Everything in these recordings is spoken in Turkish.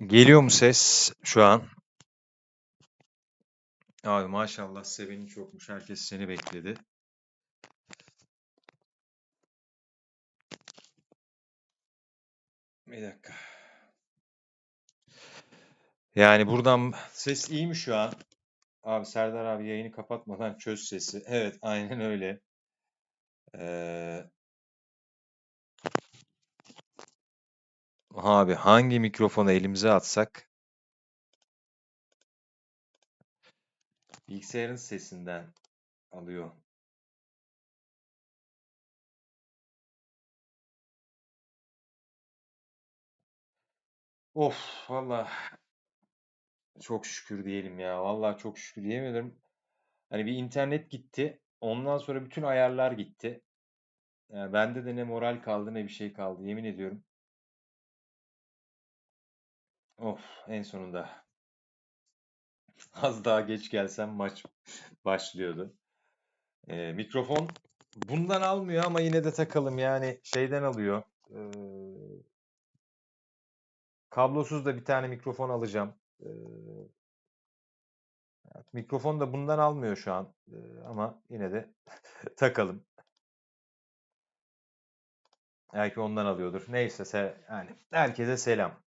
Geliyor mu ses şu an? Abi maşallah seveni çokmuş. Herkes seni bekledi. Bir dakika. Yani buradan ses iyi mi şu an? Abi Serdar abi yayını kapatmadan çöz sesi. Evet aynen öyle. Ee, abi hangi mikrofonu elimize atsak bilgisayarın sesinden alıyor. Of valla çok şükür diyelim ya. Valla çok şükür diyemedim. Hani bir internet gitti. Ondan sonra bütün ayarlar gitti. Yani bende de ne moral kaldı ne bir şey kaldı. Yemin ediyorum. Of en sonunda. Az daha geç gelsem maç başlıyordu. Ee, mikrofon bundan almıyor ama yine de takalım. Yani şeyden alıyor. Ee, kablosuz da bir tane mikrofon alacağım. Ee, mikrofon da bundan almıyor şu an. Ee, ama yine de takalım. Belki ondan alıyordur. Neyse se yani herkese selam.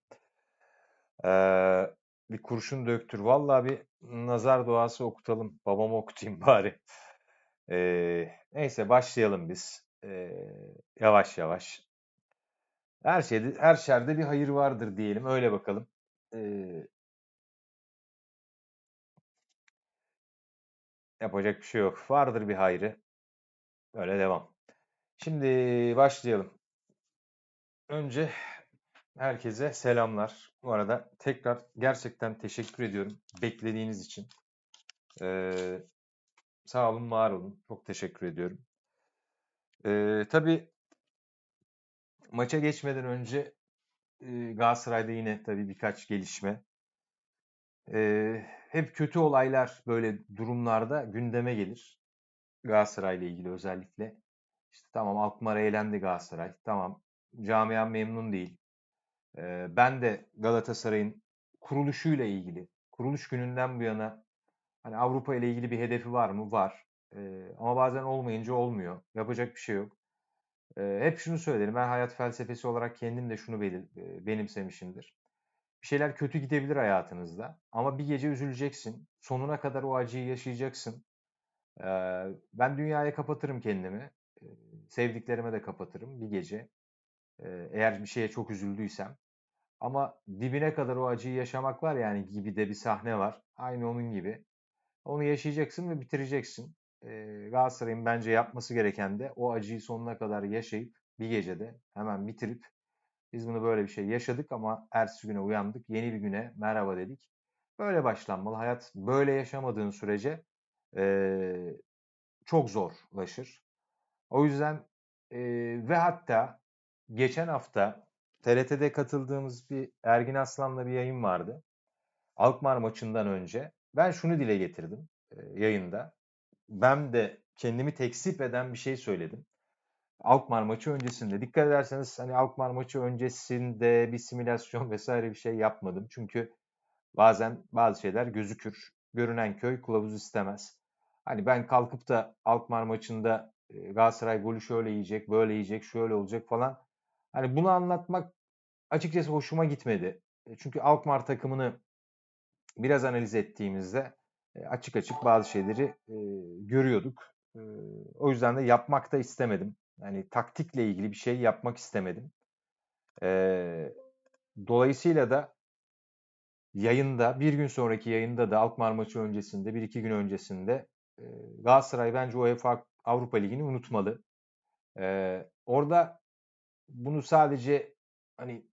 Ee, bir kurşun döktür. Vallahi bir nazar duası okutalım. Babama okutayım bari. Ee, neyse başlayalım biz. Ee, yavaş yavaş. Her şeyde, her şerde bir hayır vardır diyelim. Öyle bakalım. Ee, yapacak bir şey yok. Vardır bir hayrı. Öyle devam. Şimdi başlayalım. Önce herkese selamlar. Bu arada tekrar gerçekten teşekkür ediyorum beklediğiniz için. Ee, sağ olun, var olun. Çok teşekkür ediyorum. Ee, tabii maça geçmeden önce e, Galatasaray'da yine tabii birkaç gelişme. Ee, hep kötü olaylar böyle durumlarda gündeme gelir. Galatasaray'la ilgili özellikle. İşte tamam Alkmaar'a eğlendi Galatasaray. Tamam camiam memnun değil. Ben de Galatasaray'ın kuruluşuyla ilgili, kuruluş gününden bu yana hani Avrupa ile ilgili bir hedefi var mı? Var. Ama bazen olmayınca olmuyor. Yapacak bir şey yok. Hep şunu söylerim. Ben hayat felsefesi olarak kendim de şunu benimsemişimdir. Bir şeyler kötü gidebilir hayatınızda ama bir gece üzüleceksin. Sonuna kadar o acıyı yaşayacaksın. Ben dünyaya kapatırım kendimi. Sevdiklerime de kapatırım bir gece. Eğer bir şeye çok üzüldüysem. Ama dibine kadar o acıyı yaşamak var yani gibi de bir sahne var. Aynı onun gibi. Onu yaşayacaksın ve bitireceksin. Ee, Galatasaray'ın bence yapması gereken de o acıyı sonuna kadar yaşayıp bir gecede hemen bitirip biz bunu böyle bir şey yaşadık ama ertesi güne uyandık. Yeni bir güne merhaba dedik. Böyle başlanmalı. Hayat böyle yaşamadığın sürece e, çok zorlaşır. O yüzden e, ve hatta geçen hafta TRT'de katıldığımız bir Ergin Aslan'la bir yayın vardı. Alkmaar maçından önce. Ben şunu dile getirdim e, yayında. Ben de kendimi tekzip eden bir şey söyledim. Alkmaar maçı öncesinde. Dikkat ederseniz hani Alkmaar maçı öncesinde bir simülasyon vesaire bir şey yapmadım. Çünkü bazen bazı şeyler gözükür. Görünen köy kılavuz istemez. Hani ben kalkıp da Alkmaar maçında Galatasaray golü şöyle yiyecek, böyle yiyecek, şöyle olacak falan. Hani bunu anlatmak açıkçası hoşuma gitmedi. Çünkü Alkmaar takımını biraz analiz ettiğimizde açık açık bazı şeyleri görüyorduk. O yüzden de yapmak da istemedim. Yani taktikle ilgili bir şey yapmak istemedim. Dolayısıyla da yayında, bir gün sonraki yayında da Alkmaar maçı öncesinde, bir iki gün öncesinde Galatasaray bence UEFA Avrupa Ligi'ni unutmalı. orada bunu sadece hani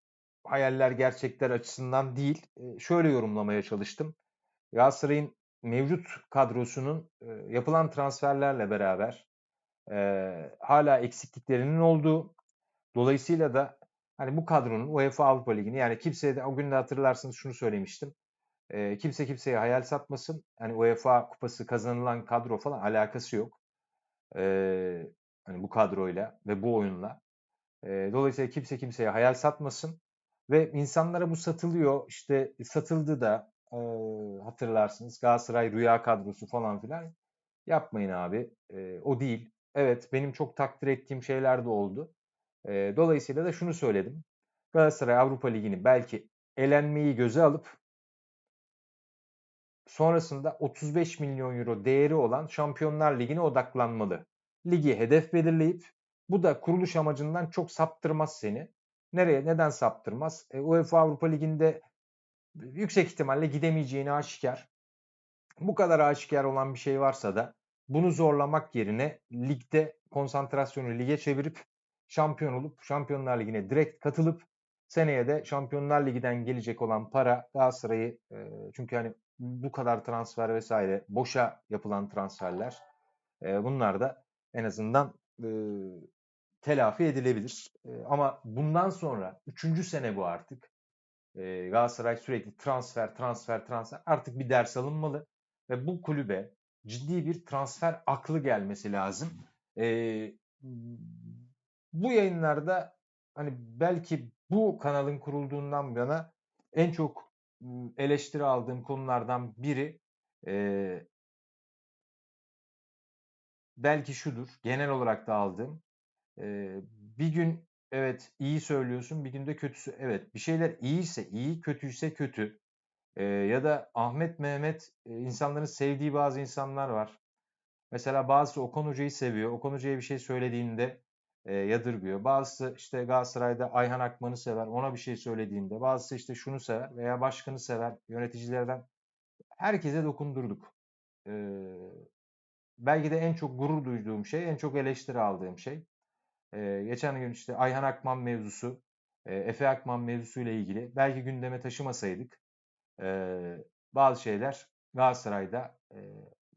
hayaller gerçekler açısından değil, şöyle yorumlamaya çalıştım. Galatasaray'ın mevcut kadrosunun yapılan transferlerle beraber hala eksikliklerinin olduğu, dolayısıyla da hani bu kadronun UEFA Avrupa Ligi'ni yani kimseye de o gün de hatırlarsınız şunu söylemiştim. E, kimse kimseye hayal satmasın. Hani UEFA kupası kazanılan kadro falan alakası yok. E, hani bu kadroyla ve bu oyunla. E, dolayısıyla kimse kimseye hayal satmasın. Ve insanlara bu satılıyor. İşte satıldı da e, hatırlarsınız Galatasaray rüya kadrosu falan filan. Yapmayın abi. E, o değil. Evet benim çok takdir ettiğim şeyler de oldu. E, dolayısıyla da şunu söyledim. Galatasaray Avrupa Ligi'ni belki elenmeyi göze alıp sonrasında 35 milyon euro değeri olan Şampiyonlar Ligi'ne odaklanmalı. Ligi hedef belirleyip bu da kuruluş amacından çok saptırmaz seni. Nereye? Neden saptırmaz? E, UEFA Avrupa Ligi'nde yüksek ihtimalle gidemeyeceğini aşikar. Bu kadar aşikar olan bir şey varsa da bunu zorlamak yerine ligde konsantrasyonu lige çevirip şampiyon olup Şampiyonlar Ligi'ne direkt katılıp seneye de Şampiyonlar Ligi'den gelecek olan para Galatasaray'ı e, çünkü hani bu kadar transfer vesaire boşa yapılan transferler e, bunlar da en azından e, telafi edilebilir. Ama bundan sonra üçüncü sene bu artık. E, Galatasaray sürekli transfer, transfer, transfer. Artık bir ders alınmalı ve bu kulübe ciddi bir transfer aklı gelmesi lazım. Bu yayınlarda hani belki bu kanalın kurulduğundan bu yana en çok eleştiri aldığım konulardan biri belki şudur. Genel olarak da aldığım. E, bir gün evet iyi söylüyorsun, bir gün de kötüsü. Evet bir şeyler iyiyse iyi, kötüyse kötü. E, ya da Ahmet Mehmet insanların sevdiği bazı insanlar var. Mesela bazısı Okan Hoca'yı seviyor. Okan Hoca'ya bir şey söylediğinde e, yadırgıyor. Bazısı işte Galatasaray'da Ayhan Akman'ı sever. Ona bir şey söylediğinde. Bazısı işte şunu sever veya başkanı sever. Yöneticilerden. Herkese dokundurduk. E, belki de en çok gurur duyduğum şey, en çok eleştiri aldığım şey. E, geçen gün işte Ayhan Akman mevzusu, e, Efe Akman mevzusuyla ilgili belki gündeme taşımasaydık e, bazı şeyler Galatasaray'da e,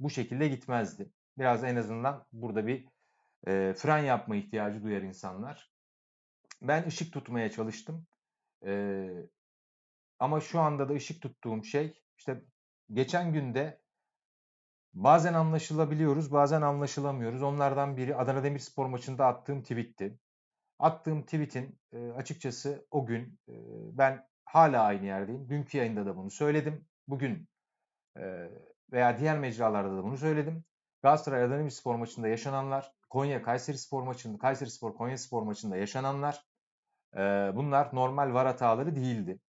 bu şekilde gitmezdi. Biraz en azından burada bir e, fren yapma ihtiyacı duyar insanlar. Ben ışık tutmaya çalıştım. E, ama şu anda da ışık tuttuğum şey işte geçen günde bazen anlaşılabiliyoruz bazen anlaşılamıyoruz. Onlardan biri Adana Demirspor maçında attığım tweetti. Attığım tweetin açıkçası o gün ben hala aynı yerdeyim. Dünkü yayında da bunu söyledim. Bugün veya diğer mecralarda da bunu söyledim. Galatasaray Adana Demirspor maçında yaşananlar Konya Kayseri Spor maçında, Kayseri Spor Konya Spor maçında yaşananlar bunlar normal var hataları değildi.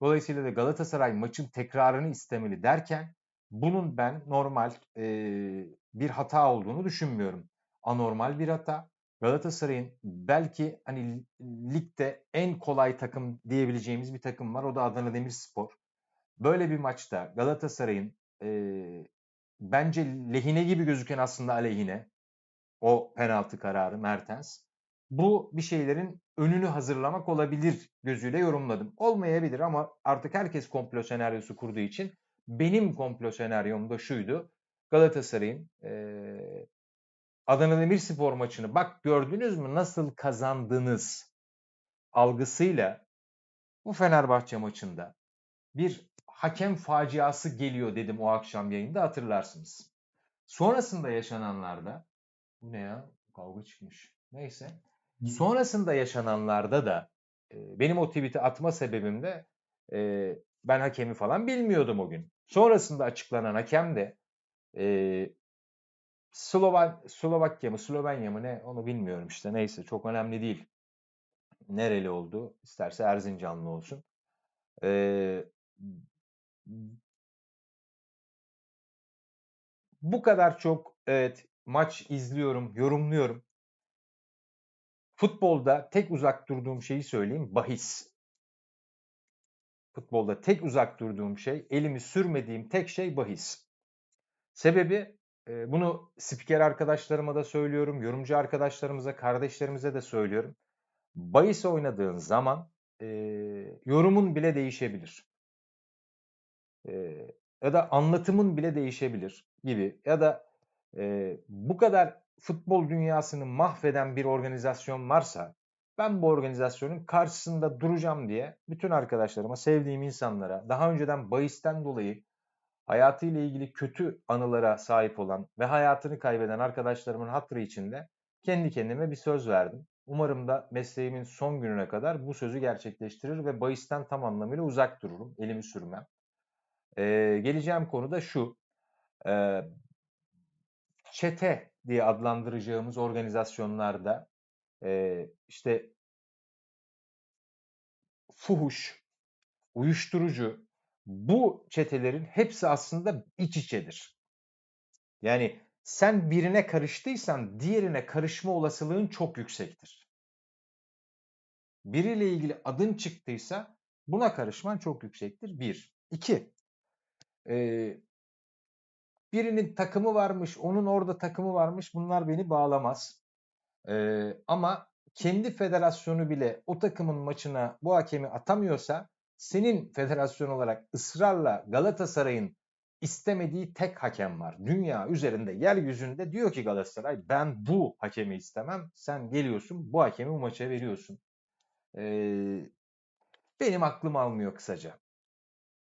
Dolayısıyla da Galatasaray maçın tekrarını istemeli derken bunun ben normal e, bir hata olduğunu düşünmüyorum. Anormal bir hata. Galatasaray'ın belki hani ligde en kolay takım diyebileceğimiz bir takım var. O da Adana Demirspor. Böyle bir maçta Galatasaray'ın e, bence lehine gibi gözüken aslında aleyhine o penaltı kararı Mertens. Bu bir şeylerin önünü hazırlamak olabilir gözüyle yorumladım. Olmayabilir ama artık herkes komplo senaryosu kurduğu için benim komplo senaryom da şuydu. Galatasaray'ın e, Adana Demirspor maçını bak gördünüz mü nasıl kazandınız algısıyla bu Fenerbahçe maçında bir hakem faciası geliyor dedim o akşam yayında hatırlarsınız. Sonrasında yaşananlarda bu ne ya? Kavga çıkmış. Neyse. Sonrasında yaşananlarda da e, benim o tweet'i atma sebebim de e, ben hakemi falan bilmiyordum o gün. Sonrasında açıklanan hakem de e, Slovan, Slovakya mı Slovenya mı ne onu bilmiyorum işte neyse çok önemli değil. Nereli oldu isterse Erzincanlı olsun. E, bu kadar çok evet maç izliyorum, yorumluyorum. Futbolda tek uzak durduğum şeyi söyleyeyim, bahis. Futbolda tek uzak durduğum şey, elimi sürmediğim tek şey bahis. Sebebi e, bunu spiker arkadaşlarıma da söylüyorum, yorumcu arkadaşlarımıza, kardeşlerimize de söylüyorum. Bahis oynadığın zaman e, yorumun bile değişebilir. E, ya da anlatımın bile değişebilir gibi. Ya da e, bu kadar futbol dünyasını mahveden bir organizasyon varsa ben bu organizasyonun karşısında duracağım diye bütün arkadaşlarıma, sevdiğim insanlara, daha önceden bahisten dolayı hayatıyla ilgili kötü anılara sahip olan ve hayatını kaybeden arkadaşlarımın hatırı içinde kendi kendime bir söz verdim. Umarım da mesleğimin son gününe kadar bu sözü gerçekleştirir ve bahisten tam anlamıyla uzak dururum. Elimi sürmem. Ee, geleceğim konu da şu. Ee, çete diye adlandıracağımız organizasyonlarda e, işte fuhuş, uyuşturucu bu çetelerin hepsi aslında iç içedir. Yani sen birine karıştıysan diğerine karışma olasılığın çok yüksektir. Biriyle ilgili adın çıktıysa buna karışman çok yüksektir. Bir. İki. Ee, birinin takımı varmış, onun orada takımı varmış bunlar beni bağlamaz. Ee, ama kendi federasyonu bile o takımın maçına bu hakemi atamıyorsa senin federasyon olarak ısrarla Galatasaray'ın istemediği tek hakem var. Dünya üzerinde, yeryüzünde diyor ki Galatasaray ben bu hakemi istemem. Sen geliyorsun bu hakemi bu maça veriyorsun. Ee, benim aklım almıyor kısaca.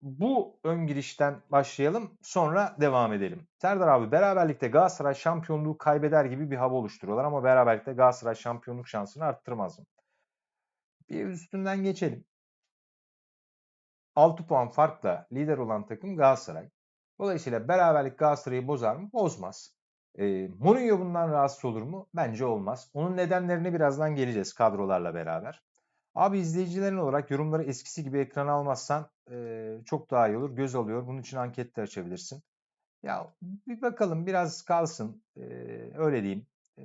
Bu ön girişten başlayalım sonra devam edelim. Serdar abi beraberlikte Galatasaray şampiyonluğu kaybeder gibi bir hava oluşturuyorlar ama beraberlikte Galatasaray şampiyonluk şansını arttırmaz mı? Bir üstünden geçelim. 6 puan farkla lider olan takım Galatasaray. Dolayısıyla beraberlik Galatasaray'ı bozar mı? Bozmaz. E, Mourinho bundan rahatsız olur mu? Bence olmaz. Onun nedenlerine birazdan geleceğiz kadrolarla beraber. Abi izleyicilerin olarak yorumları eskisi gibi ekrana almazsan çok daha iyi olur. Göz alıyor. Bunun için anket de açabilirsin. Ya bir bakalım biraz kalsın. E, öyle diyeyim. E,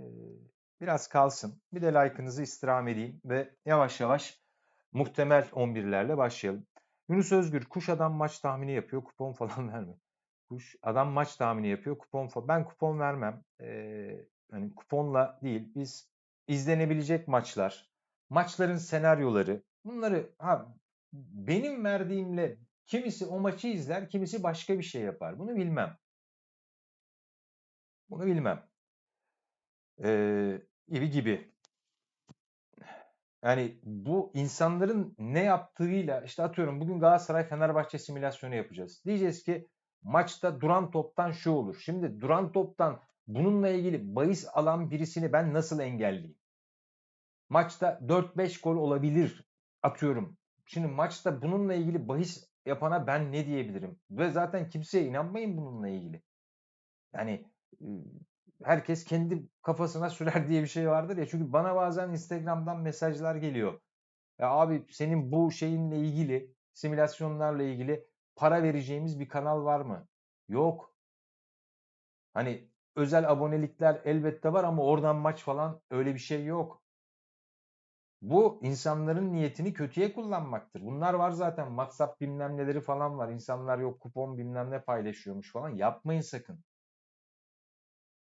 biraz kalsın. Bir de like'ınızı istirham edeyim ve yavaş yavaş muhtemel 11'lerle başlayalım. Yunus Özgür kuş adam maç tahmini yapıyor. Kupon falan vermiyor. Kuş adam maç tahmini yapıyor. Kupon falan. Ben kupon vermem. Ee, hani kuponla değil. Biz izlenebilecek maçlar, maçların senaryoları bunları ha benim verdiğimle kimisi o maçı izler, kimisi başka bir şey yapar. Bunu bilmem. Bunu bilmem. Ee, gibi gibi. Yani bu insanların ne yaptığıyla işte atıyorum bugün Galatasaray Fenerbahçe simülasyonu yapacağız. Diyeceğiz ki maçta duran toptan şu olur. Şimdi duran toptan bununla ilgili bahis alan birisini ben nasıl engelleyeyim? Maçta 4-5 gol olabilir atıyorum. Şimdi maçta bununla ilgili bahis yapana ben ne diyebilirim? Ve zaten kimseye inanmayın bununla ilgili. Yani herkes kendi kafasına sürer diye bir şey vardır ya. Çünkü bana bazen Instagram'dan mesajlar geliyor. Ya abi senin bu şeyinle ilgili, simülasyonlarla ilgili para vereceğimiz bir kanal var mı? Yok. Hani özel abonelikler elbette var ama oradan maç falan öyle bir şey yok. Bu insanların niyetini kötüye kullanmaktır. Bunlar var zaten WhatsApp bilmem neleri falan var. İnsanlar yok kupon bilmem ne paylaşıyormuş falan. Yapmayın sakın.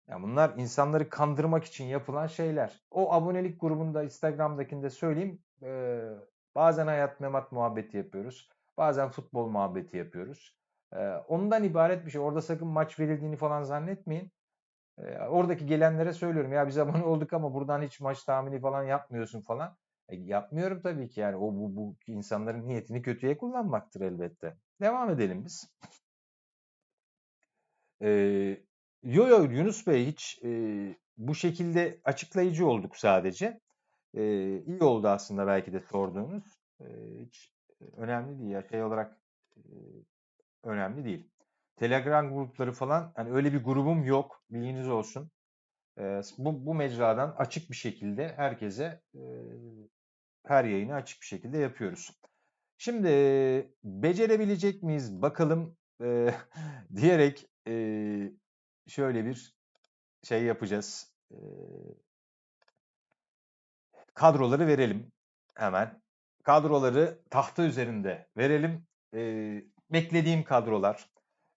Yani bunlar insanları kandırmak için yapılan şeyler. O abonelik grubunda Instagram'dakinde söyleyeyim. E, bazen hayat memat muhabbeti yapıyoruz. Bazen futbol muhabbeti yapıyoruz. E, ondan ibaret bir şey. Orada sakın maç verildiğini falan zannetmeyin. E, oradaki gelenlere söylüyorum ya biz abone olduk ama buradan hiç maç tahmini falan yapmıyorsun falan. E, yapmıyorum tabii ki yani o bu, bu insanların niyetini kötüye kullanmaktır elbette. Devam edelim biz. Ee, Yo yo Yunus Bey hiç e, bu şekilde açıklayıcı olduk sadece. E, iyi oldu aslında belki de sorduğunuz. E, hiç önemli değil ya şey olarak e, önemli değil. Telegram grupları falan hani öyle bir grubum yok bilginiz olsun. E, bu, bu mecradan açık bir şekilde herkese e, her yayını açık bir şekilde yapıyoruz. Şimdi becerebilecek miyiz bakalım e, diyerek e, şöyle bir şey yapacağız. Ee, kadroları verelim hemen. Kadroları tahta üzerinde verelim. Ee, beklediğim kadrolar.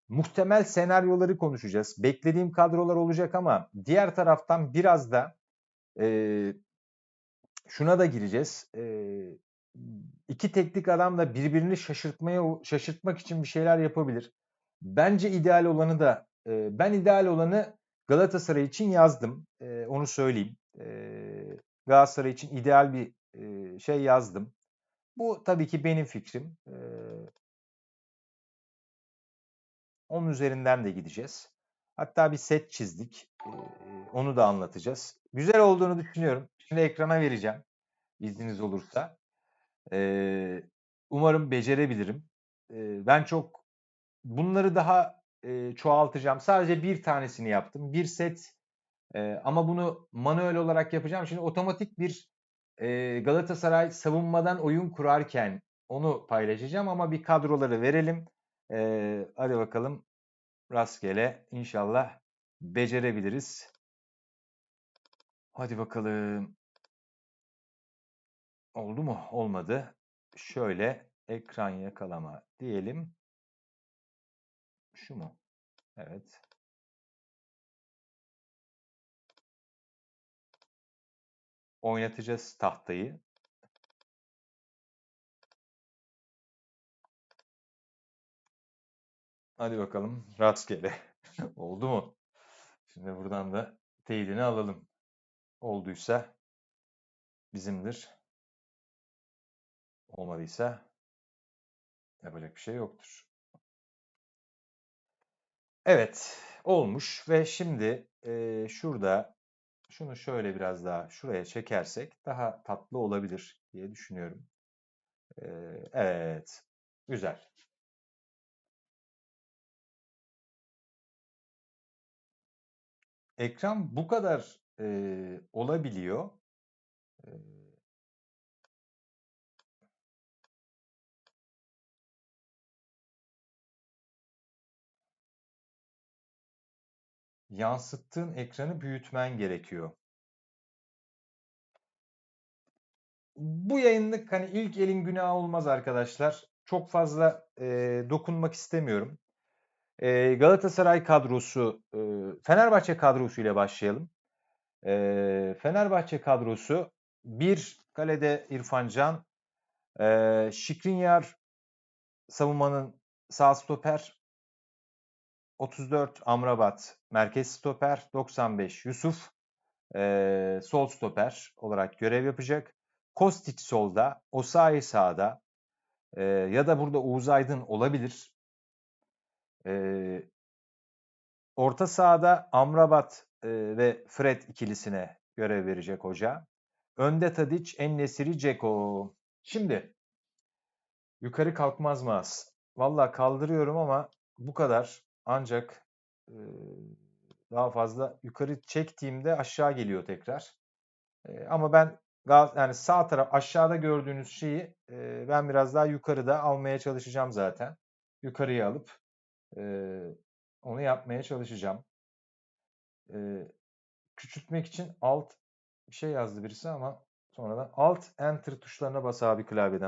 Muhtemel senaryoları konuşacağız. Beklediğim kadrolar olacak ama diğer taraftan biraz da e, şuna da gireceğiz. E, iki teknik adam da birbirini şaşırtmaya şaşırtmak için bir şeyler yapabilir. Bence ideal olanı da ben ideal olanı Galatasaray için yazdım. onu söyleyeyim. Galatasaray için ideal bir şey yazdım. Bu tabii ki benim fikrim. Onun üzerinden de gideceğiz. Hatta bir set çizdik. onu da anlatacağız. Güzel olduğunu düşünüyorum. Şimdi ekrana vereceğim. İzniniz olursa. Umarım becerebilirim. Ben çok bunları daha çoğaltacağım. Sadece bir tanesini yaptım. Bir set ama bunu manuel olarak yapacağım. Şimdi otomatik bir e, Galatasaray savunmadan oyun kurarken onu paylaşacağım ama bir kadroları verelim. E, hadi bakalım rastgele inşallah becerebiliriz. Hadi bakalım. Oldu mu? Olmadı. Şöyle ekran yakalama diyelim. Şu mu? Evet. Oynatacağız tahtayı. Hadi bakalım rastgele. Oldu mu? Şimdi buradan da teyidini alalım. Olduysa bizimdir. Olmadıysa yapacak bir şey yoktur. Evet, olmuş ve şimdi e, şurada şunu şöyle biraz daha şuraya çekersek daha tatlı olabilir diye düşünüyorum. E, evet, güzel. Ekran bu kadar e, olabiliyor. E, yansıttığın ekranı büyütmen gerekiyor. Bu yayınlık hani ilk elin günahı olmaz arkadaşlar. Çok fazla e, dokunmak istemiyorum. E, Galatasaray kadrosu, e, Fenerbahçe kadrosu ile başlayalım. E, Fenerbahçe kadrosu bir kalede İrfan Can, e, Şikrinyar savunmanın sağ stoper, 34 Amrabat merkez stoper, 95 Yusuf e, sol stoper olarak görev yapacak. Kostic solda, Osayi sağda e, ya da burada Uğuz Aydın olabilir. E, orta sahada Amrabat e, ve Fred ikilisine görev verecek hoca. Önde Tadic, Ennesiri, Ceko. Şimdi yukarı kalkmaz mı? Valla kaldırıyorum ama bu kadar. Ancak e, daha fazla yukarı çektiğimde aşağı geliyor tekrar. E, ama ben yani sağ taraf aşağıda gördüğünüz şeyi e, ben biraz daha yukarıda almaya çalışacağım zaten. Yukarıya alıp e, onu yapmaya çalışacağım. E, küçültmek için alt bir şey yazdı birisi ama sonradan alt enter tuşlarına bas abi klavyeden.